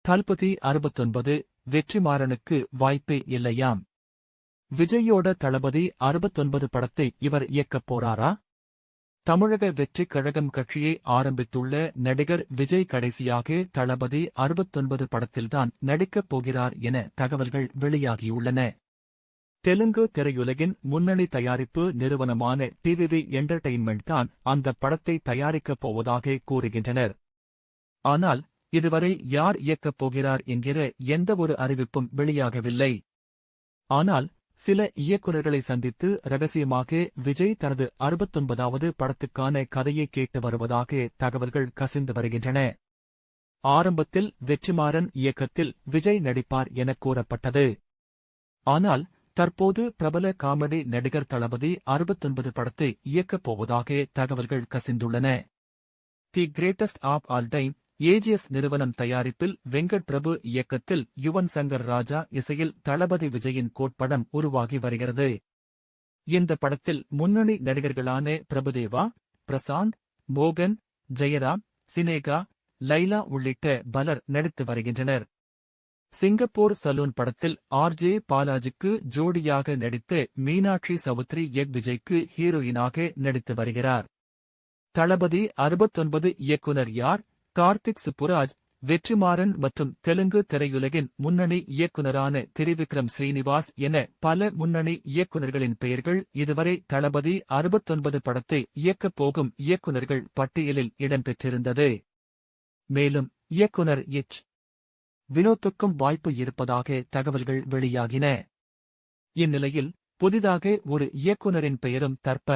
தல்பதி அறுபத்தொன்பது வெற்றிமாறனுக்கு வாய்ப்பே இல்லையாம். விஜயோட தளபதி அறுபத்தொன்பது படத்தை இவர் இயக்கப் போறாரா? தமிழக வெற்றிக் கழகம் கட்சியை ஆரம்பித்துள்ள நடிகர் விஜய் கடைசியாக தளபதி அறுபத்தொன்பது படத்தில்தான் நடிக்கப் போகிறார் என தகவல்கள் வெளியாகியுள்ளன. தெலுங்கு திரையுலகின் முன்னணி தயாரிப்பு நிறுவனமான டிவிவி என்டர்டெயின்மெண்ட் தான் அந்த படத்தை தயாரிக்கப் போவதாக கூறுகின்றனர். ஆனால் இதுவரை யார் இயக்கப் போகிறார் என்கிற எந்தவொரு அறிவிப்பும் வெளியாகவில்லை. ஆனால் சில இயக்குநர்களை சந்தித்து ரகசியமாக விஜய் தனது அறுபத்தொன்பதாவது படத்துக்கான கதையை கேட்டு வருவதாக தகவல்கள் கசிந்து வருகின்றன. ஆரம்பத்தில் வெற்றிமாறன் இயக்கத்தில் விஜய் நடிப்பார் என கூறப்பட்டது. ஆனால் தற்போது பிரபல காமெடி நடிகர் தளபதி அறுபத்தொன்பது படத்தை இயக்கப் போவதாக தகவல்கள் கசிந்துள்ளன. The greatest of all time AGS நிறுவனம் தயாரிப்பில் வெங்கட் பிரபு இயக்கத்தில் யுவன் சங்கர் ராஜா இசையில் தளபதி விஜயின் கோட்படம் உருவாகி வருகிறது. இந்த படத்தில் முன்னணி நடிகர்களான பிரபுதேவா பிரசாந்த் மோகன் ஜெயராம் சினேகா லைலா உள்ளிட்ட பலர் நடித்து வருகின்றனர். சிங்கப்பூர் சலூன் படத்தில் ஆர்ஜே பாலாஜிக்கு ஜோடியாக நடித்து மீனாட்சி சவுத்ரி எக் விஜய்க்கு ஹீரோயினாக நடித்து வருகிறார். தளபதி அறுபத்தொன்பது இயக்குனர் யார்? கார்த்திக் சுப்புராஜ் வெற்றிமாறன் மற்றும் தெலுங்கு திரையுலகின் முன்னணி இயக்குனரான திரிவிக்ரம் ஸ்ரீனிவாஸ் என பல முன்னணி இயக்குநர்களின் பெயர்கள் இதுவரை தளபதி அறுபத்தொன்பது படத்தை இயக்கப் போகும் இயக்குநர்கள் பட்டியலில் இடம்பெற்றிருந்தது. மேலும் இயக்குனர் எச். வினோத்துக்கும் வாய்ப்பு இருப்பதாக தகவல்கள் வெளியாகின. இந்நிலையில் புதிதாக ஒரு இயக்குனரின் பெயரும் தற்ப